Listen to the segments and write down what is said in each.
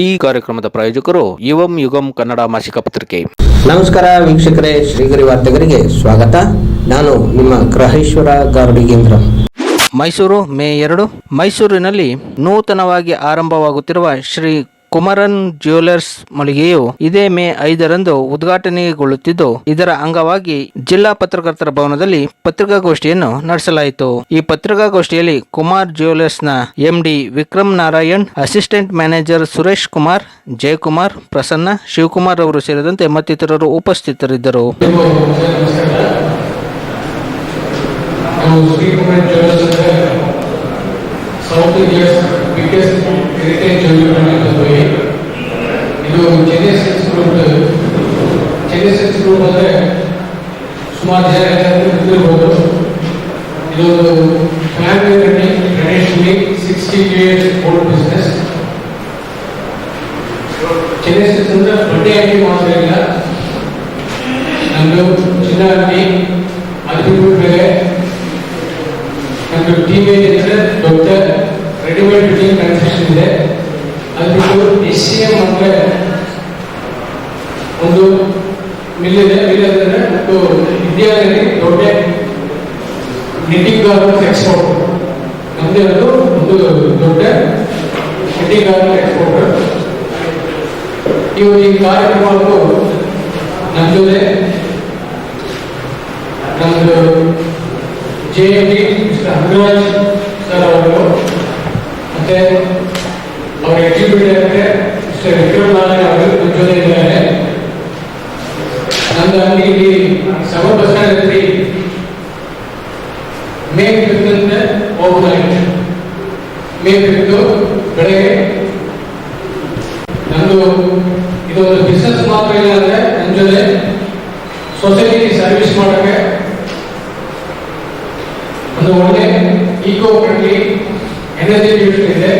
ಈ ಕಾರ್ಯಕ್ರಮದ ಪ್ರಾಯೋಜಕರು ಯುವಂ ಯುಗಂ ಕನ್ನಡ ಮಾಸಿಕ ಪತ್ರಿಕೆ. ನಮಸ್ಕಾರ ವೀಕ್ಷಕರೇ ಶ್ರೀಗರಿ ವಾರ್ತೆಗರಿಗೆ ಸ್ವಾಗತ. ನಾನು ನಿಮ್ಮ ಗ್ರಹೇಶ್ವರ ಗಾರ್ಡಿಗೇಂದ್ರ. ಮೈಸೂರು ಮೇ ಎರಡು. ಮೈಸೂರಿನಲ್ಲಿ ನೂತನವಾಗಿ ಆರಂಭವಾಗುತ್ತಿರುವ ಶ್ರೀ ಕುಮರನ್ ಜ್ಯುವೆಲರ್ಸ್ ಮಳಿಗೆಯು ಇದೇ ಮೇ ಐದರಂದು ಉದ್ಘಾಟನೆಗೊಳ್ಳುತ್ತಿದ್ದು, ಇದರ ಅಂಗವಾಗಿ ಜಿಲ್ಲಾ ಪತ್ರಕರ್ತರ ಭವನದಲ್ಲಿ ಪತ್ರಿಕಾಗೋಷ್ಠಿಯನ್ನು ನಡೆಸಲಾಯಿತು. ಈ ಪತ್ರಿಕಾಗೋಷ್ಠಿಯಲ್ಲಿ Kumar ಜ್ಯುವೆಲರ್ಸ್ನ MD Vikram Narayan, assistant manager Suresh Kumar, Jayakumar, Prasanna, Shivakumar ಅವರು ಸೇರಿದಂತೆ ಮತ್ತಿತರರು ಉಪಸ್ಥಿತರಿದ್ದರು. Jewellers south India's biggest heritage ಇದು Chennai silks group Chennai silks group ಅಂದ್ರೆ ಸುಮಾರು ಜನ ಎಲ್ಲರೂ ಗೊತ್ತಿರ್ಬೋದು ಇದು family running traditionally sixty years old business Chennai silks ಅಂದ್ರೆ ಬಡ್ಡಿ ಅಂಗಡಿ ಮಾತ್ರ ಇಲ್ಲ. ನಮ್ಮದು ಚಿನ್ನ ಅಂಗಡಿ ಅದು ಬೇರೆ ನಮ್ದು ಟೀಮೇಜ್ ಅಂದ್ರೆ ದೊಡ್ಡ ರೆಡಿಮೇಡ್ ಫಿಟ್ಟಿಂಗ್ ಕನ್ಸ್ಟ್ರಕ್ಷನ್ ಇದೆ ಅದು ಬಿಟ್ಟು ಎಸ್ ಸಿ ಎಂ ಅಂದ್ರೆ ಒಂದು ಮಿಲ್ ಇದೆ ಮಿಲ್ ಮತ್ತು ಇಂಡಿಯಾದಲ್ಲಿ ದೊಡ್ಡ ನಿಟ್ಟಿಂಗ್ ಗಾರ್ಮೆಂಟ್ಸ್ ಎಕ್ಸ್ಪೋರ್ಟ್ ನಮ್ಮದೇ ಅದು ಒಂದು ದೊಡ್ಡ ನಿಟ್ಟಿಂಗ್ ಗಾರ್ಮೆಂಟ್ ಎಕ್ಸ್ಪೋರ್ಟ್ ಇವರು ಈ ಕಾರ್ಯಕ್ರಮಕ್ಕೂ ನಮ್ಮ ಜೊತೆ ನಮ್ಮದು J M D mister Hangaraj sir ಅವರು ಮತ್ತೆ ಅವರ executive director mister Vikram Narayana ಅವರು ನಮ್ಮ ಜೊತೆ ಇದ್ದಾರೆ ನಮ್ದು ಶವ ಹತ್ರಿ ಮೇ ಓಪನ್ ಆಯಿತು ಮೇ ಫಿಫ್ತ್ ಬೆಳಗ್ಗೆ ನಂದು ಇದೊಂದು ಬಿಸ್ನೆಸ್ ಮಾತ್ರ ಇಲ್ಲ ಅಂದ್ರೆ ನನ್ನ ಜೊತೆ ಸೊಸೈಟಿಗೆ ಸರ್ವಿಸ್ ಮಾಡೋಕ್ಕೆ ಒಂದು ಒಳ್ಳೆ ಈಕೋ ಫ್ರೆಂಡ್ಲಿ ಎನರ್ಜಿ ಯೂಸ್ ಇದೆ.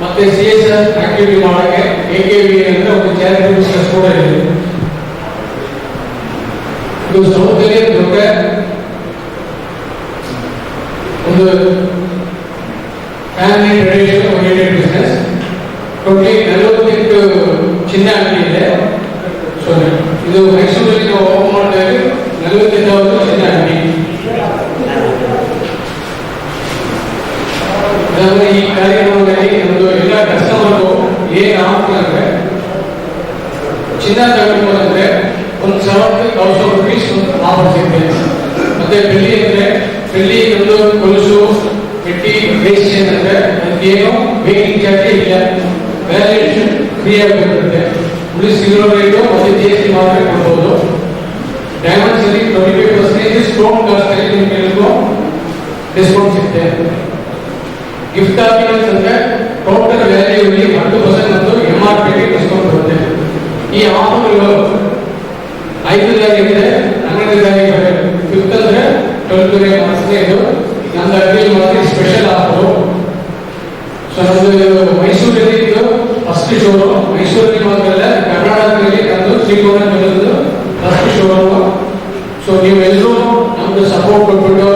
ಮತ್ತೆ ಸಿ ಎಸ್ ಆರ್ ಆಕ್ಟಿವಿಟಿ ಮಾಡಕ್ಕೆ ಎ ಕೆ ವಿ ಅಂತ ಒಂದು ಚಾರಿಟಿ ಬಿಸ್ನೆಸ್ ಕೂಡ ಇದೆ. ಇದು ಸೌತಲ್ಲಿ ದೊಡ್ಡ ಒಂದು family tradition oriented business totally ನಲವತ್ತೆಂಟು ಚಿನ್ನ ಅಂಗಡಿ ಇದೆ. ಸೊ ಇದು ಮೈಸೂರಲ್ಲಿ ನಾವು ಓಪನ್ ಮಾಡ್ತಾ ಇದ್ದೀವಿ. ನಲವತ್ತೆಂಟು ಚಿನ್ನ ಅಂಗಡಿ. ಈ ಕಾರ್ಯಕ್ರಮದಲ್ಲಿ ಒಂದು ಎಲ್ಲ ಕಸ್ಟಮರ್ಗೂ ಏನು ಆಗ್ತದೆ ಚಿನ್ನ ತಗೊಳ್ಬೋದಂದ್ರೆ ಒಂದು ಸಾವಿರದ ತೌಸಂಡ್ ರುಪೀಸ್ ಒಂದು ಆಫರ್ ಸಿಗುತ್ತೆ ಮತ್ತೆ ಬೆಳ್ಳಿ ಅಂದ್ರೆ ಬೆಳ್ಳಿ ಒಂದು ಕೊಲುಸು ಗಟ್ಟಿ ವೇಸ್ಟ್ ಏನಂದ್ರೆ ಅದಕ್ಕೇನು ವೇಟಿಂಗ್ ಚಾರ್ಜ್ ಇಲ್ಲ ವ್ಯಾಲ್ಯೂಷನ್ ಫ್ರೀ ಆಗಿರುತ್ತೆ ಉಳಿ ಸಿಗೋ ರೇಟು ಮತ್ತೆ ಜಿ ಎಸ್ ಟಿ ಮಾತ್ರ ಕೊಡ್ಬೋದು ಡೈಮಂಡ್ಸ್ ಅಲ್ಲಿ twenty five percentage stone cost ಅಲ್ಲಿ ನಿಮಗೆ ಡಿಸ್ಕೌಂಟ್ ಸಿಗುತ್ತೆ ಗಿಫ್ಟ್ ಆರ್ಟಿಕಲ್ಸ್ ಅಂದ್ರೆ ಟೋಟಲ್ ವ್ಯಾಲ್ಯೂ ಇಲ್ಲಿ ಹತ್ತು ಪರ್ಸೆಂಟ್ ಮತ್ತು ಎಂ ಆರ್ ಪಿ ಡಿಸ್ಕೌಂಟ್ ಬರುತ್ತೆ ಈ ಆಫರ್ಗಳು ಐದು ಇದೆ ಹನ್ನೊಂದು ಫಿಫ್ತ್ ಅಂದ್ರೆ ಟ್ವೆಲ್ತ್ ಮಾರ್ಕ್ಸ್ಗೆ ಇದು. ಅರ್ಜಿಯಲ್ಲಿ ಮಾತ್ರ ಸ್ಪೆಷಲ್ ಆಫರು ಸೊ ಇದು ಫಸ್ಟ್ ಶೋರೂಮ್ ಮೈಸೂರಲ್ಲಿ ಮಾತ್ರ ಕರ್ನಾಟಕದಲ್ಲಿ ನಂದು ಶ್ರೀಕುಮಾರ್ ಜ್ಯುವೆಲ್ಲರ್ದು ಫಸ್ಟ್ ಶೋರೂಮ್ ಸೊ ನೀವೆಲ್ಲರೂ ನಮ್ದು ಸಪೋರ್ಟ್ ಕೊಟ್ಬಿಟ್ಟು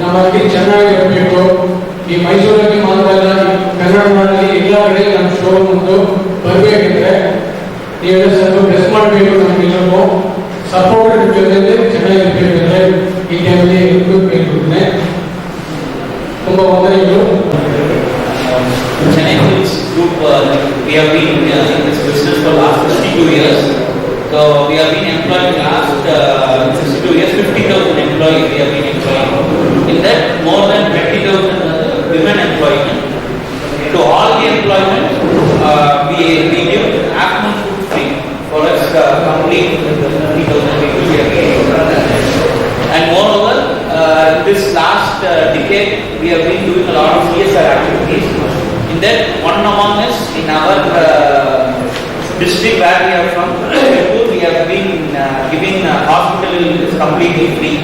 ನಮ್ಮ ಅಂಗಡಿ ಚೆನ್ನಾಗಿರಬೇಕು ಈ ಮೈಸೂರಲ್ಲಿ ಮಾತ್ರ ಕನ್ನಡ ನಾಡಲ್ಲಿ ಎಲ್ಲ ಕಡೆ ನಮ್ಮ ಒಂದು ಬರಬೇಕಂದ್ರೆ, ನೀವೆಲ್ಲ ಸಪೋರ್ಟ್ ಜೊತೆಗೆ ಚೆನ್ನಾಗಿರ್ಬೇಕಂದ್ರೆ ಈ ಟೈಮಲ್ಲಿ ಎಲ್ಲರಿಗೂ ಕೇಳ್ಕೊಡ್ತೇನೆ ತುಂಬ ವಂದನೆಗಳು Chennai Hills Group, uh, we have been uh, in this business for last 62 years. So we have been employing last uh, we have been doing a lot of CSR activities. In that, one among us, in our uh, district where we are from, we have been uh, giving uh, hospital completely free,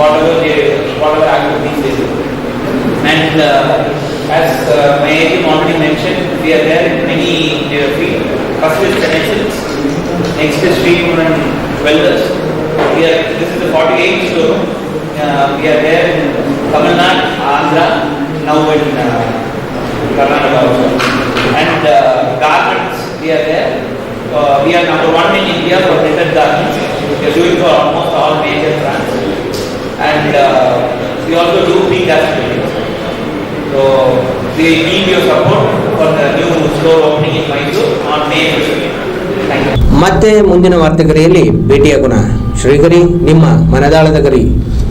whatever they, whatever activities they do. And uh, as uh, agent already mentioned, we are there in many uh, field. First is Silks, next is Kuran Welders. We are, this is the 48th showroom. We are there in Tamil Nadu, Andhra Karnataka and garments we are there we are number one in India for printed garments doing for almost all major and we also do ping so we need your for the new store opening in Mysuru on May ಮತ್ತೆ ಮುಂದಿನ ವಾರ್ತೆಗರಿಯಲ್ಲಿ ಭೇಟಿಯಾಗೋಣ. ಶ್ರೀಗರಿ ನಿಮ್ಮ ಮನದಾಳದ ಗರಿ.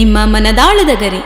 ನಿಮ್ಮ ಮನದಾಳದ ಗರಿ.